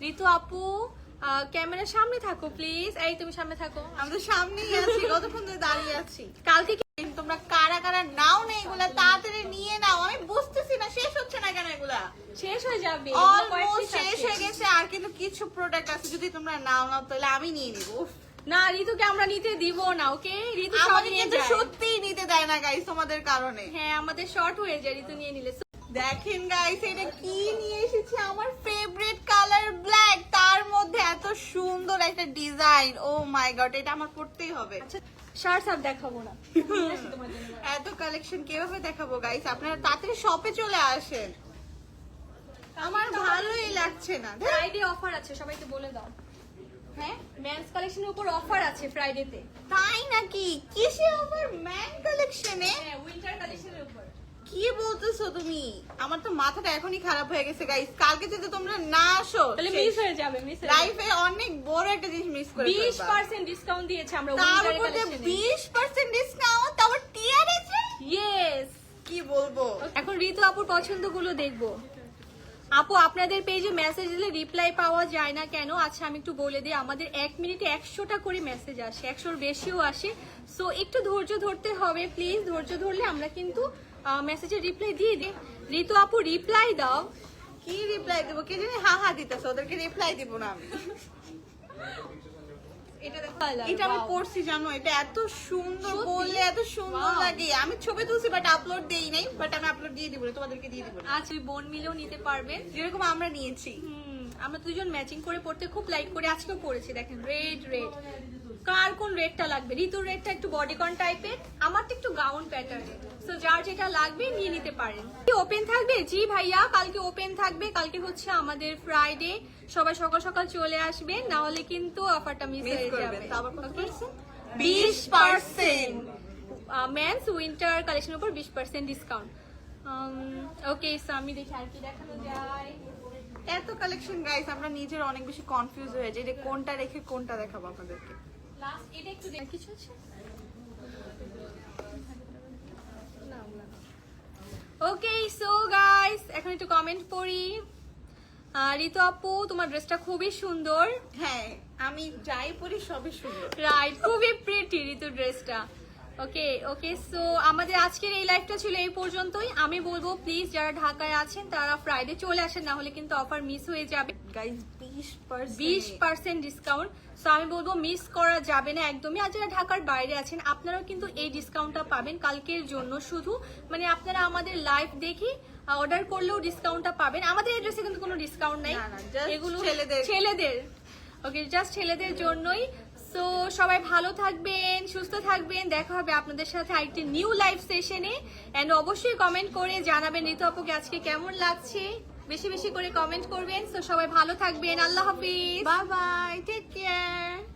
ঋতু আপু ক্যামেরার সামনে থাকো প্লিজ এই তুমি সামনে থাকো। আমি তো সামনেই আছি কতক্ষণ ধরে দাঁড়িয়ে আছি? কালকে কি- তোমরা কারা কারা নাও না এগুলা তাড়াতাড়ি নিয়ে নাও। আমি বুঝতেছি না শেষ হচ্ছে না কেন এগুলা? শেষ হয়ে যাবে অলমোস্ট শেষ হয়ে গেছে আর কিন্তু কিছু প্রোডাক্ট আছে যদি তোমরা নাও নাও তাহলে আমি নিয়ে নিব। না ঋতুকে আমরা নিতে দিব না ওকে? ঋতু সব নিয়ে যায়। সত্যিই নিতে দেয় না গাইস তোমাদের কারণে। হ্যাঁ আমাদের শর্ট হয়ে যায় ঋতু নিয়ে নিলে। দেখেন গাইস এটা কি নিয়ে এসেছি? আমার ফেভারিট কালার ব্ল্যাক তার মধ্যে এত সুন্দর একটা ডিজাইন ও মাই গড এটা আমার পড়তেই হবে। আচ্ছা শার্টস আর দেখাবো না। এত কালেকশন কীভাবে দেখাবো গাইস আপনারা তাড়াতাড়ি শপে চলে আসেন। আমার ভালোই লাগছে না। ফ্রাইডে অফার আছে সবাইকে বলে দাও। হ্যাঁ? মেন্স কালেকশনের উপর অফার আছে ফ্রাইডেতে তাই নাকি? কিসে ম্যান কালেকশনে হ্যাঁ উইন্টার কালেকশনের উপর। কি বলতেছো তুমি? আমার তো মাথাটা এখনই খারাপ হয়ে গেছে গাইস কালকে যদি তোমরা না আসো তাহলে মিস হয়ে যাবে মিস লাইফে অনেক বড় একটা জিনিস মিস করে বিশ ফেলবা। পার্সেন্ট ডিসকাউন্ট দিয়েছে আমরা তার উপর কালেকশনে বিশ পার্সেন্ট ডিসকাউন্ট তারপর টিয়ার আছে? ইয়েস কি বলব? এখন ঋতু আপুর পছন্দগুলো দেখব। আপু আপনাদের পেজে মেসেজ দিলে রিপ্লাই পাওয়া যায় না কেন? আচ্ছা আমি একটু বলে দিই আমাদের এক মিনিটে একশোটা করে মেসেজ আসে একশোর বেশিও আসে। সো একটু ধৈর্য ধরতে হবে প্লিজ ধৈর্য ধরলে আমরা কিন্তু মেসেজের রিপ্লাই দিয়ে দিই। ঋতু আপু রিপ্লাই দাও। কি রিপ্লাই দেবো? কে জানি? হা হা দিতেছে। ওদেরকে রিপ্লাই দিব না আমি। এটা দেখো। এটা আমি পড়ছি জানো? এটা এত সুন্দর বললে এত সুন্দর লাগে। আমি ছবি তুলছি বাট আপলোড দেই নাই বাট আমি আপলোড দিয়ে দিব তোমাদেরকে দিয়ে দিব আজ ওই বোন মিলেও নিতে পারবেন যেরকম আমরা নিয়েছি। আমরা দুজন ম্যাচিং করে পড়তে খুব লাইক করে আজকেও পড়েছি দেখেন রেড রেড কার কোন রেডটা লাগবে? ঋতুর রেডটা একটু বডিকন টাইপের আমারটা একটু গাউন প্যাটার্নের সো যার যেটা লাগবে নিয়ে নিতে পারেন। কি ওপেন থাকবে? জি ভাইয়া কালকে ওপেন থাকবে। কালকে হচ্ছে আমাদের ফ্রাইডে সবাই সকাল সকাল চলে আসবে না হলে কিন্তু অফারটা মিস হয়ে যাবে। তারপর কত পার্সেন্ট বিশ পার্সেন্ট মেন্স উইন্টার কালেকশনের উপর বিশ পার্সেন্ট ডিসকাউন্ট ওকে সো আমি দেখি আর কি দেখানো যায়। এত কালেকশন গাইস আমরা নিজের অনেক বেশি কনফিউজ হয়ে যাই যে কোনটা রেখে কোনটা দেখাবো আপনাদেরকে। লাস্ট এটা একটু কিছু আছে? ওকে সো গাইস এখন একটু কমেন্ট পড়ি। ঋতু আপু তোমার ড্রেসটা খুবই সুন্দর। হ্যাঁ আমি যাই পরি সবই সুন্দর। রাইট খুবই প্রিটি ঋতু ড্রেসটা ওকে ওকে সো আমাদের আজকের এই লাইভটা ছিল এই পর্যন্তই। আমি বলব প্লিজ যারা ঢাকায় আছেন তারা ফ্রাইডে চলে আসেন না হলে কিন্তু অফার মিস হয়ে যাবে। বিশ পার্সেন্ট ডিসকাউন্ট সো আমি বলব মিস করা যাবে না একদমই। আর যারা ঢাকার বাইরে আছেন আপনারাও কিন্তু এই ডিসকাউন্টটা পাবেন কালকের জন্য শুধু। মানে আপনারা আমাদের লাইভ দেখি অর্ডার করলেও ডিসকাউন্টটা পাবেন। আমাদের এড্রেসে কিন্তু কোনো ডিসকাউন্ট নাই। এগুলো ছেলেদের। ছেলেদের। ওকে জাস্ট ছেলেদের জন্যই। সো সবাই ভালো থাকবেন, সুস্থ থাকবেন। দেখা হবে আপনাদের সাথে আরেকটি নিউ লাইভ সেশনে অ্যান্ড অবশ্যই কমেন্ট করে জানাবেন ঋতু আপুকে আজকে কেমন লাগছে? বেশি বেশি করে কমেন্ট করবেন। সো সবাই ভালো থাকবেন। আল্লাহ হাফিজ। Bye bye take care